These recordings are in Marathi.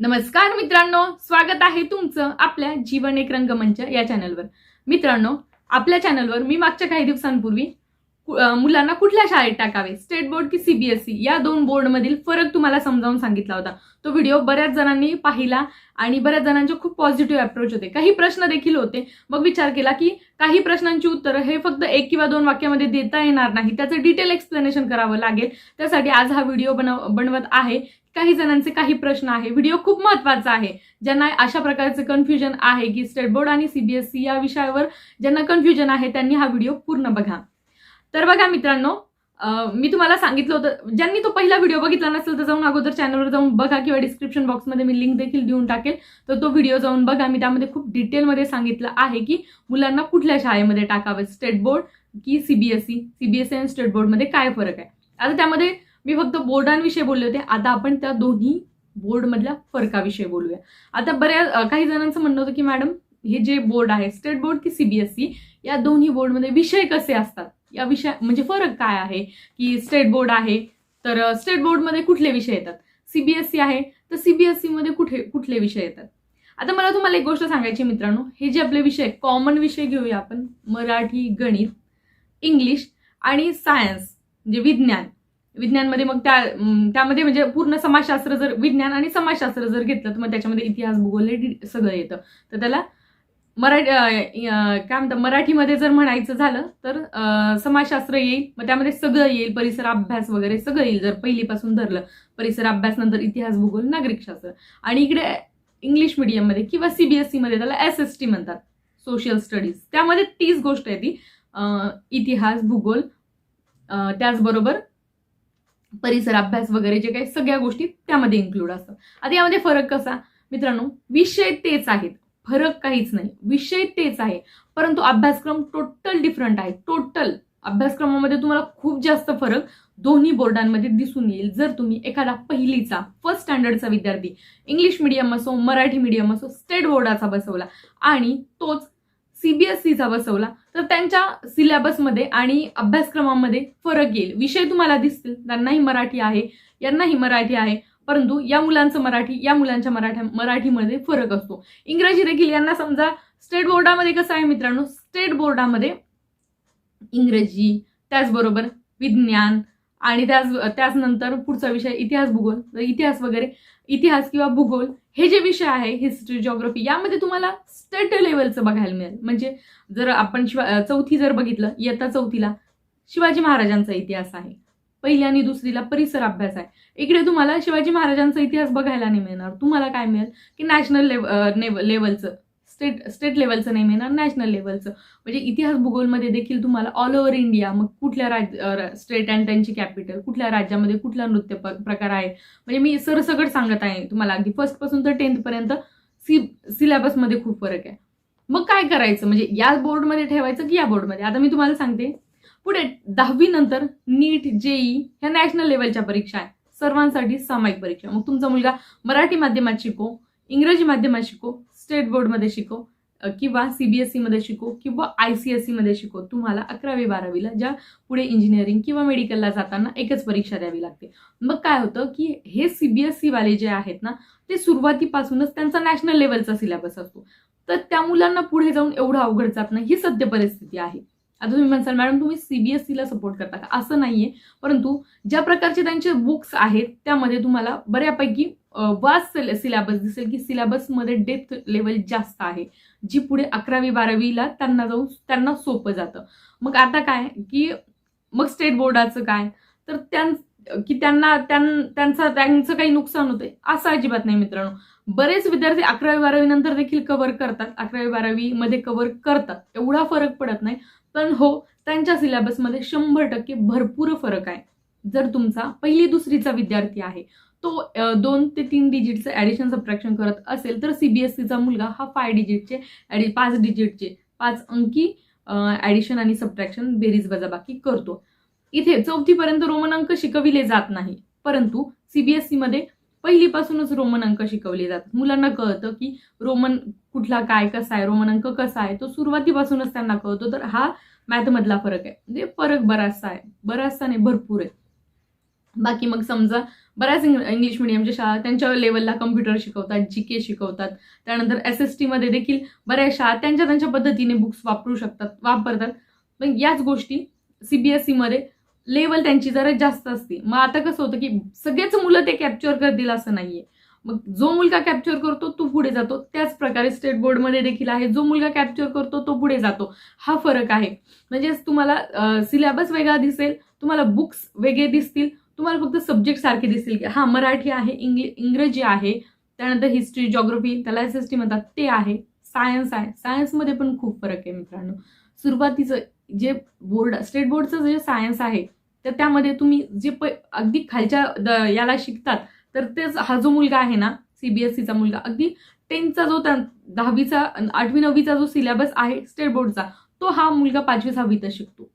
नमस्कार मित्रांनो स्वागत आहे तुमचं आपल्या जीवन एक रंगमंच या चॅनलवर मित्रांनो आपल्या चॅनलवर मी मागच्या काही दिवसांपूर्वी मुलांना कुठल्या शाळेत टाकावे? स्टेट बोर्ड की सीबीएसई या दोन बोर्डमधील फरक तुम्हाला समजावून सांगितला होता. तो व्हिडिओ बऱ्याच जणांनी पाहिला आणि बऱ्याच जणांचे खूप पॉझिटिव्ह अप्रोच होते. काही प्रश्न देखील होते. मग विचार केला की काही प्रश्नांची उत्तरं हे फक्त एक किंवा दोन वाक्यामध्ये देता येणार नाही. त्याचं डिटेल एक्सप्लेनेशन करावं लागेल. त्यासाठी आज हा व्हिडिओ बनव बनवत आहे. काही जणांचे काही प्रश्न आहे. व्हिडिओ खूप महत्त्वाचा आहे. ज्यांना अशा प्रकारचे कन्फ्युजन आहे की स्टेट बोर्ड आणि सीबीएसई या विषयावर ज्यांना कन्फ्युजन आहे त्यांनी हा व्हिडिओ पूर्ण बघा. तर बघा मित्रांनो मी तुम्हाला सांगितलं होतं ज्यांनी तो पहिला व्हिडिओ बघितला नसेल तर जाऊन अगोदर चॅनलवर जाऊन बघा किंवा डिस्क्रिप्शन बॉक्समध्ये मी लिंक देखील देऊन टाकेल. तर तो व्हिडिओ जाऊन बघा. मी त्यामध्ये खूप डिटेलमध्ये सांगितलं आहे की मुलांना कुठल्या शाळेमध्ये टाकावं? स्टेट बोर्ड की सीबीएसई सीबीएसई आणि स्टेट बोर्डमध्ये काय फरक आहे? आता त्यामध्ये मी फक्त बोर्डांविषयी बोलले होते. आता आपण त्या दोन्ही बोर्डमधल्या फरकाविषयी बोलूया. आता बऱ्याच काही जणांचं म्हणणं होतं की मॅडम हे जे बोर्ड आहे स्टेट बोर्ड की सीबीएसई या दोन्ही बोर्डमध्ये विषय कसे असतात? या विषय म्हणजे फरक काय आहे की स्टेट बोर्ड आहे तर स्टेट बोर्डमध्ये कुठले विषय येतात? सीबीएसई आहे तर सीबीएसईमध्ये कुठे कुठले विषय येतात? आता मला तुम्हाला एक गोष्ट सांगायची मित्रांनो हे जे आपले विषय कॉमन विषय घेऊया आपण मराठी गणित इंग्लिश आणि सायन्स म्हणजे विज्ञान. विज्ञानमध्ये मग त्या त्यामध्ये म्हणजे पूर्ण समाजशास्त्र जर विज्ञान आणि समाजशास्त्र जर घेतलं तर मग त्याच्यामध्ये इतिहास भूगोल हे सगळं येतं. तर त्याला मराठी काय म्हणतात मराठीमध्ये जर म्हणायचं झालं तर समाजशास्त्र येईल मग त्यामध्ये सगळं येईल परिसर अभ्यास वगैरे सगळं येईल जर पहिलीपासून धरलं परिसर अभ्यास नंतर इतिहास भूगोल नागरिकशास्त्र आणि इकडे इंग्लिश मिडियममध्ये किंवा सीबीएसई मध्ये त्याला एस एस टी म्हणतात सोशल स्टडीज त्यामध्ये तीच गोष्ट आहे ती इतिहास भूगोल त्याचबरोबर परिसर अभ्यास वगैरे जे काही सगळ्या गोष्टी त्यामध्ये इन्क्लूड असतात. आता यामध्ये फरक कसा? मित्रांनो विषय तेच आहेत. फरक काहीच नाही. विषय तेच आहे. परंतु अभ्यासक्रम टोटल डिफरंट आहे. टोटल अभ्यासक्रमामध्ये तुम्हाला खूप जास्त फरक दोन्ही बोर्डांमध्ये दिसून येईल. जर तुम्ही एखादा पहिलीचा फर्स्ट स्टँडर्डचा विद्यार्थी इंग्लिश मिडियम असो मराठी मिडियम असो स्टेट बोर्डाचा बसवला आणि तोच सीबीएसईचा बसवला तर त्यांच्या सिलेबसमध्ये आणि अभ्यासक्रमामध्ये फरक येईल. विषय तुम्हाला दिसतील. त्यांनाही मराठी आहे यांनाही मराठी आहे. परंतु या मुलांचं मराठी या मुलांच्या मराठ्या मराठीमध्ये फरक असतो. इंग्रजी देखील यांना समजा स्टेट बोर्डामध्ये कसं आहे मित्रांनो? स्टेट बोर्डामध्ये इंग्रजी त्याचबरोबर विज्ञान आणि त्याच त्याचनंतर पुढचा विषय इतिहास भूगोल इतिहास वगैरे इतिहास किंवा भूगोल हे जे विषय आहे हिस्ट्री जॉग्रफी यामध्ये तुम्हाला स्टेट लेवलचं बघायला मिळेल. म्हणजे जर आपण शिवा चौथी जर बघितलं इयत्ता चौथीला शिवाजी महाराजांचा इतिहास आहे. पहिली आणि दुसरीला परिसर अभ्यास आहे. इकडे तुम्हाला शिवाजी महाराजांचा इतिहास बघायला नाही मिळणार. तुम्हाला काय मिळेल? की नॅशनल लेव लेवलचं स्टेट स्टेट लेवलचं नाही मिळणार नॅशनल लेवलचं म्हणजे इतिहास भूगोलमध्ये देखील तुम्हाला ऑल ओव्हर इंडिया मग कुठल्या राज्य स्टेट अँड त्यांची कॅपिटल कुठल्या राज्यामध्ये कुठला नृत्य प्रकार आहे? म्हणजे मी सरसकट सांगत आहे तुम्हाला. अगदी फर्स्टपासून तर टेन्थपर्यंत सी सिलेबसमध्ये खूप फरक आहे. मग काय करायचं? म्हणजे या बोर्डमध्ये ठेवायचं की या बोर्डमध्ये आता मी तुम्हाला सांगते. पुढे दहावी नंतर नीट जेई ह्या नॅशनल लेवलच्या परीक्षा आहेत. सर्वांसाठी सामायिक परीक्षा. मग तुमचा मुलगा मराठी माध्यमात शिको इंग्रजी माध्यमात शिको स्टेट बोर्डमध्ये शिको किंवा सीबीएसई मध्ये शिको किंवा आय सी एसमध्ये शिको तुम्हाला अकरावी बारावीला ज्या पुढे इंजिनिअरिंग किंवा मेडिकलला जाताना एकच परीक्षा द्यावी लागते. मग काय होतं की हे सीबीएसई वाले जे आहेत ना ते सुरुवातीपासूनच त्यांचा नॅशनल लेवलचा सिलेबस असतो. तर त्या मुलांना पुढे जाऊन एवढं अवघड जात नाही ही सद्य परिस्थिती आहे. आता तुम्ही म्हणसाल मॅडम तुम्ही सीबीएसईला सपोर्ट करता का? असं नाहीये. परंतु ज्या प्रकारचे त्यांचे बुक्स आहेत त्यामध्ये तुम्हाला बऱ्यापैकी वास सिलेबस दिसेल की सिलेबसमध्ये डेप्थ लेवल जास्त आहे जी पुढे अकरावी बारावीला त्यांना जाऊन त्यांना सोपं जातं. मग आता काय की मग स्टेट बोर्डाचं काय? तर त्यां की त्यांना त्यांचा त्यांचं काही नुकसान होतंय असं अजिबात नाही मित्रांनो. बरेच विद्यार्थी अकरावी बारावी नंतर देखील कव्हर करतात. अकरावी बारावी मध्ये कव्हर करतात. एवढा फरक पडत नाही. पण हो त्यांच्या सिलेबसमध्ये शंभर टक्के भरपूर फरक आहे. जर तुमचा पहिली दुसरीचा विद्यार्थी आहे तो दोन ते तीन डिजिटचं ॲडिशन सबट्रॅक्शन करत असेल तर सीबीएसईचा मुलगा हा फाय डिजिटचे ॲडि पाच डिजिटचे पाच अंकी ॲडिशन आणि सबट्रॅक्शन बेरीज वजाबाकी करतो. इथे चौथीपर्यंत रोमन अंक शिकविले जात नाही परंतु सीबीएसई मध्ये पहिलीपासूनच रोमन अंक शिकवले जातात. मुलांना कळतं की रोमन कुठला काय कसा आहे रोमन अंक कसा आहे तो सुरुवातीपासूनच त्यांना कळतो. तर हा मॅथमधला फरक आहे. म्हणजे फरक बराचसा आहे. बराचसा नाही भरपूर आहे. बाकी मग समजा बऱ्याच इंग्लिश मिडियमच्या शाळा त्यांच्या लेवलला कम्प्युटर शिकवतात जी के शिकवतात. त्यानंतर एस एस टीमध्ये देखील बऱ्याच शाळा त्यांच्या त्यांच्या पद्धतीने बुक्स वापरू शकतात वापरतात. पण याच गोष्टी सी बी एस सीमध्ये लेवल त्यांची जरा जास्त असते. मग आता कसं होतं की सगळेच मुलं ते कॅप्चर करतील असं नाहीये. मग जो मुलगा कॅप्चर करतो तो पुढे जातो. त्याच प्रकारे स्टेट बोर्डमध्ये देखील आहे. जो मुलगा कॅप्चर करतो तो पुढे जातो. हा फरक आहे. म्हणजेच तुम्हाला सिलेबस वेगळा दिसेल तुम्हाला बुक्स वेगळे दिसतील तुम्हाला फक्त सब्जेक्ट सारखे दिसतील. की हा मराठी आहे इंग्लि इंग्रजी आहे. त्यानंतर हिस्ट्री जॉग्रफी त्याला एस एस टी म्हणतात. ते आहे. सायन्स आहे. सायन्समध्ये पण खूप फरक आहे मित्रांनो. सुरुवातीचं जे बोर्ड स्टेट बोर्डचं जे सायन्स आहे तर त्यामध्ये तुम्ही जे प अगदी खालच्या द- याला शिकतात तर तेच हा जो मुलगा आहे ना सीबीएसईचा मुलगा अगदी टेन्थचा जो त्या दहावीचा आठवी नववीचा जो सिलेबस आहे स्टेट बोर्डचा तो हा मुलगा पाचवी सहावीतच शिकतो.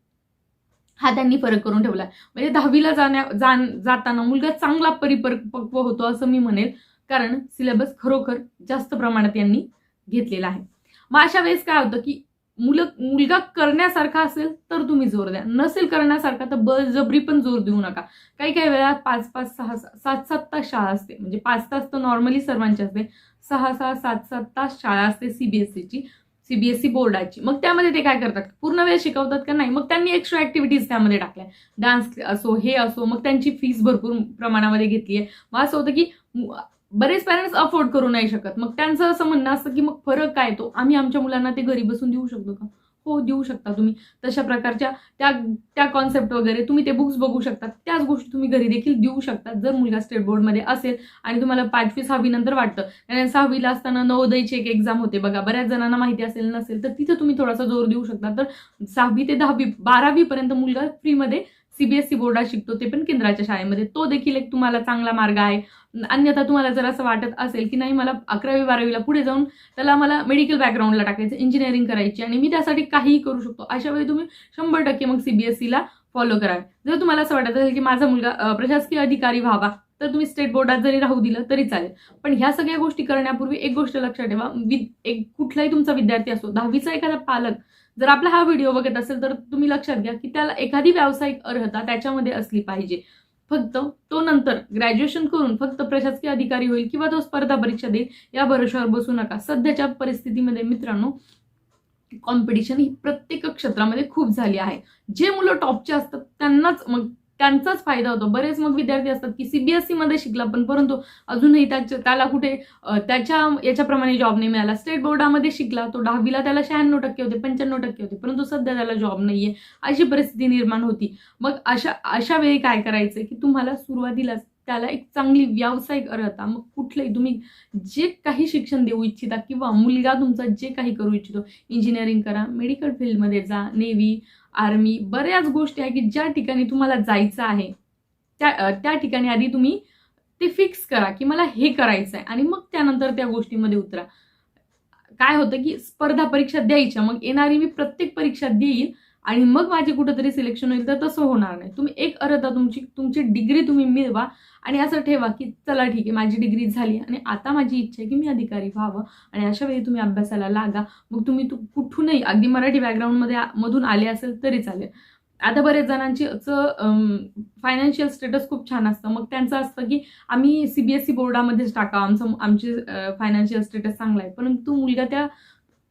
हा त्यांनी फरक करून ठेवला म्हणजे दहावीला जाण्या जाण जाताना मुलगा चांगला परिपक्व होतो असं मी म्हणेल कारण सिलेबस खरोखर जास्त प्रमाणात यांनी घेतलेला आहे. मग अशा वेळेस काय होतं की मुलं मुलगा करण्यासारखा असेल तर तुम्ही जोर द्या. नसेल करण्यासारखा तर बळजबरी पण जोर देऊ नका. काही काही वेळा पाच पाच सहा सात सात तास शाळा असते. म्हणजे पाच तास तर नॉर्मली सर्वांची असते. सहा सहा सात सात तास शाळा असते सीबीएसईची सीबीएसई बोर्डाची. मग त्यामध्ये ते काय करतात? पूर्ण वेळ शिकवतात का नाही? मग त्यांनी एक्स्ट्रा ऍक्टिव्हिटीज त्यामध्ये टाकल्या. डान्स असो हे असो मग त्यांची फीस भरपूर प्रमाणामध्ये घेतली आहे मग असं होतं की बरेच पॅरेंट्स अफोर्ड करू नाही शकत. मग त्यांचं असं म्हणणं असतं की मग फरक काय तो? आम्ही आमच्या मुलांना ते घरी बसून देऊ शकतो का? हो देऊ शकता तुम्ही. तशा प्रकारच्या त्या त्या कॉन्सेप्ट वगैरे तुम्ही ते बुक्स बघू शकता. त्याच गोष्टी तुम्ही घरी देखील देऊ शकता जर मुलगा स्टेट बोर्डमध्ये असेल आणि तुम्हाला पाचवी सहावी नंतर वाटतं. कारण सहावीला असताना नवोदयची एक एक्झाम होते बघा. बऱ्याच जणांना माहिती असेल नसेल तर तिथं तुम्ही थोडासा जोर देऊ शकता. तर सहावी ते दहावी बारावीपर्यंत मुलगा फ्रीमध्ये सीबीएसई बोर्डात शिकतो ते पण केंद्राच्या शाळेमध्ये. तो देखील एक तुम्हाला चांगला मार्ग आहे. अन्यथा तुम्हाला जर असं वाटत असेल की नाही मला अकरावी बारावीला पुढे जाऊन त्याला मला मेडिकल बॅकग्राऊंडला टाकायचं इंजिनिअरिंग करायची आणि मी त्यासाठी काहीही करू शकतो अशा वेळी तुम्ही शंभर टक्के मग सीबीएसईला फॉलो करावे जर तुम्हाला असं वाटत असेल की माझा मुलगा प्रशासकीय अधिकारी व्हावा तर तुम्ही स्टेट बोर्डात जरी राहू दिलं तरी चालेल. पण ह्या सगळ्या गोष्टी करण्यापूर्वी एक गोष्ट लक्षात ठेवा वि एक कुठलाही तुमचा विद्यार्थी असो दहावीचा एखादा पालक जर आपला हा व्हिडिओ बघत असेल तर तुम्ही लक्षात घ्या की त्याला एखादी व्यावसायिक अर्हता त्याच्यामध्ये असली पाहिजे. फक्त तो नंतर ग्रॅज्युएशन करून फक्त प्रशासकीय अधिकारी होईल किंवा तो स्पर्धा परीक्षा देईल या भरोशावर बसू नका. सध्याच्या परिस्थितीमध्ये मित्रांनो कॉम्पिटिशन ही प्रत्येक क्षेत्रामध्ये खूप झाली आहे. जे मुलं टॉपचे असतात त्यांनाच मग त्यांचाच फायदा होतो. बरेच मग विद्यार्थी असतात की सीबीएसई मध्ये शिकला पण परंतु अजूनही त्याच्या त्याला कुठे त्याच्या याच्याप्रमाणे जॉब नाही मिळाला. स्टेट बोर्डामध्ये शिकला तो दहावीला त्याला शहाण्णव टक्के होते पंच्याण्णव टक्के होते परंतु सध्या त्याला जॉब नाहीये. अशी परिस्थिती निर्माण होती. मग अशा अशा वेळी काय करायचं की तुम्हाला सुरुवातीलाच त्याला एक चांगली व्यावसायिक अर्हता. मग कुठलंही तुम्ही जे काही शिक्षण देऊ इच्छिता किंवा मुलगा तुमचा जे काही करू इच्छितो इंजिनिअरिंग करा मेडिकल फील्डमध्ये जा नेव्ही आर्मी बऱ्याच गोष्टी आहे की ज्या ठिकाणी तुम्हाला जायचं आहे त्या त्या ठिकाणी आधी तुम्ही ते फिक्स करा की मला हे करायचं आहे आणि मग त्यानंतर त्या गोष्टीमध्ये उतरा. काय होतं की स्पर्धा परीक्षा द्यायच्या मग येणारी मी प्रत्येक परीक्षा देईल आणि मग माझे कुठंतरी सिलेक्शन होईल तर तसं होणार नाही. तुम्ही एक अर्धा तुमची तुमची डिग्री तुम्ही मिळवा आणि असं ठेवा की चला ठीक आहे माझी डिग्री झाली आणि आता माझी इच्छा आहे की मी अधिकारी व्हावं आणि अशा वेळी तुम्ही अभ्यासाला लागा. मग तुम्ही तू कुठूनही अगदी मराठी बॅकग्राऊंडमध्ये मधून आले असेल तरी चालेल. आता बरेच जणांची फायनान्शियल स्टेटस खूप छान असतं. मग त्यांचं असतं की आम्ही सीबीएसई बोर्डामध्येच टाका आमचं आमचे फायनान्शियल स्टेटस चांगला आहे. परंतु मुलगा त्या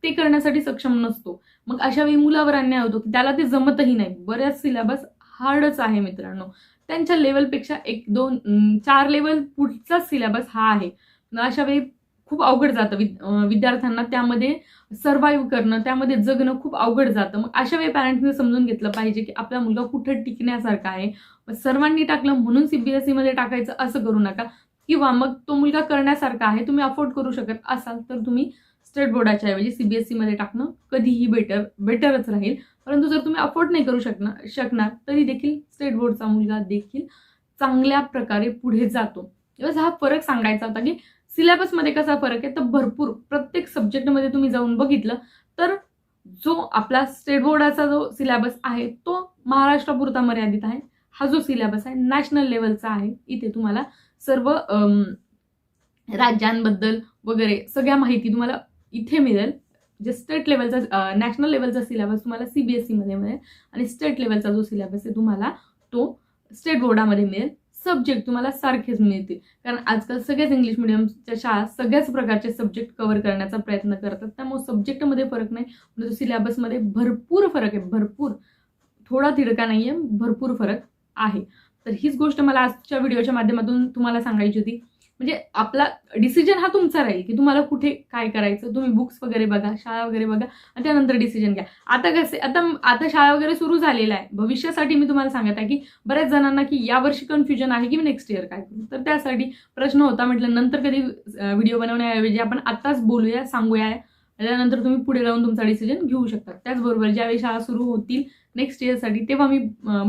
ते करण्यासाठी सक्षम नसतो. मग अशा वेळी मुलावर अन्याय होतो की त्याला ते जमतही नाही. बऱ्याच सिलेबस हार्डच आहे मित्रांनो. त्यांच्या लेवलपेक्षा एक दोन चार लेवल पुढचा सिलेबस हा आहे. अशा वेळी खूप अवघड जातं विद- विद्यार्थ्यांना. त्यामध्ये सर्व्हाइव्ह करणं त्यामध्ये जगणं खूप अवघड जातं. मग अशा वेळी पॅरेंट्सने समजून घेतलं पाहिजे की आपला मुलगा कुठं टिकण्यासारखा आहे. सर्वांनी टाकलं म्हणून सीबीएसई मध्ये टाकायचं असं करू नका. किंवा मग तो मुलगा करण्यासारखा आहे तुम्ही अफोर्ड करू शकत असाल तर तुम्ही स्टेट बोर्डाच्या ऐवजी सीबीएसई मध्ये टाकणं कधीही बेटर बेटरच राहील. परंतु जर तुम्ही अफोर्ड नाही करू शकणार शकणार तरी देखील स्टेट बोर्डचा मुलगा देखील चांगल्या प्रकारे पुढे जातो. बस हा फरक सांगायचा होता की सिलेबसमध्ये कसा फरक आहे तर भरपूर प्रत्येक सब्जेक्टमध्ये तुम्ही जाऊन बघितलं तर जो आपला स्टेट बोर्डाचा जो सिलेबस आहे तो महाराष्ट्रापुरता मर्यादित आहे. हा जो सिलेबस आहे नॅशनल लेवलचा आहे. इथे तुम्हाला सर्व राज्यांबद्दल वगैरे सगळ्या माहिती तुम्हाला इथे मिळेल जे स्टेट लेवलचा नॅशनल लेवलचा सिलेबस तुम्हाला सी बी एस सीमध्ये मिळेल आणि स्टेट लेवलचा जो सिलेबस आहे तुम्हाला तो स्टेट बोर्डामध्ये मिळेल. सब्जेक्ट तुम्हाला सारखेच मिळतील. कारण आजकाल सगळ्याच इंग्लिश मिडियमच्या शाळा सगळ्याच प्रकारचे सब्जेक्ट कव्हर करण्याचा प्रयत्न करतात. त्यामुळे सब्जेक्टमध्ये फरक नाही. म्हणजे परंतु सिलेबसमध्ये भरपूर फरक आहे. भरपूर थोडा तिडका नाही आहे भरपूर फरक आहे. तर हीच गोष्ट मला आजच्या व्हिडिओच्या माध्यमातून तुम्हाला सांगायची होती. म्हणजे आपला डिसिजन हा तुमचा राहील की तुम्हाला कुठे काय करायचं तुम्ही बुक्स वगैरे बघा शाळा वगैरे बघा आणि त्यानंतर डिसिजन घ्या. आता कसे आता आता शाळा वगैरे सुरू झालेला आहे. भविष्यासाठी मी तुम्हाला सांगत आहे की बऱ्याच जणांना की यावर्षी कन्फ्युजन आहे की मी नेक्स्ट इयर काय करू. तर त्यासाठी प्रश्न होता म्हटलं नंतर कधी व्हिडिओ बनवण्याऐवजी आपण आत्ताच बोलूया सांगूया. त्यानंतर तुम्ही पुढे जाऊन तुमचा डिसिजन घेऊ शकता. त्याचबरोबर ज्यावेळी शाळा सुरू होतील नेक्स्ट इयरसाठी तेव्हा मी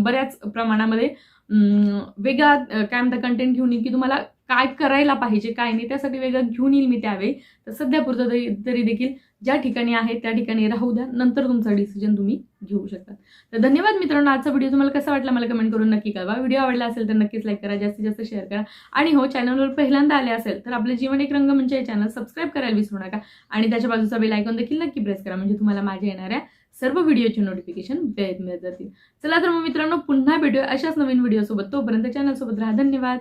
बऱ्याच प्रमाणामध्ये वेगळा काय म्हणता कंटेंट घेऊन येईल की तुम्हाला काय करायला पाहिजे काय नाही त्यासाठी वेगळं घेऊन येईल मी त्यावेळी. तर सध्या पुरतं तरी तरी देखील ज्या ठिकाणी आहे त्या ठिकाणी राहू द्या. नंतर तुमचा डिसिजन तुम्ही घेऊ शकता. तर धन्यवाद मित्रांनो आजचा व्हिडिओ तुम्हाला कसा वाटला मला कमेंट करून नक्की कळवा. व्हिडिओ आवडला असेल तर नक्कीच लाईक करा जास्तीत जास्त शेअर करा. आणि हो चॅनलवर पहिल्यांदा आले असेल तर आपलं जीवन एक रंग म्हणजे हे चॅनल सबस्क्राईब करायला विसरू नका. आणि त्याच्या बाजूचा बेल आयकॉन देखील नक्की प्रेस करा म्हणजे तुम्हाला माझ्या येणाऱ्या सर्व व्हिडिओचे नोटिफिकेशन वेळेत मिळत जातील. चला तर मग मित्रांनो पुन्हा भेटूया अशाच नवीन व्हिडिओसोबत तोपर्यंत चॅनलसोबत राहा. धन्यवाद.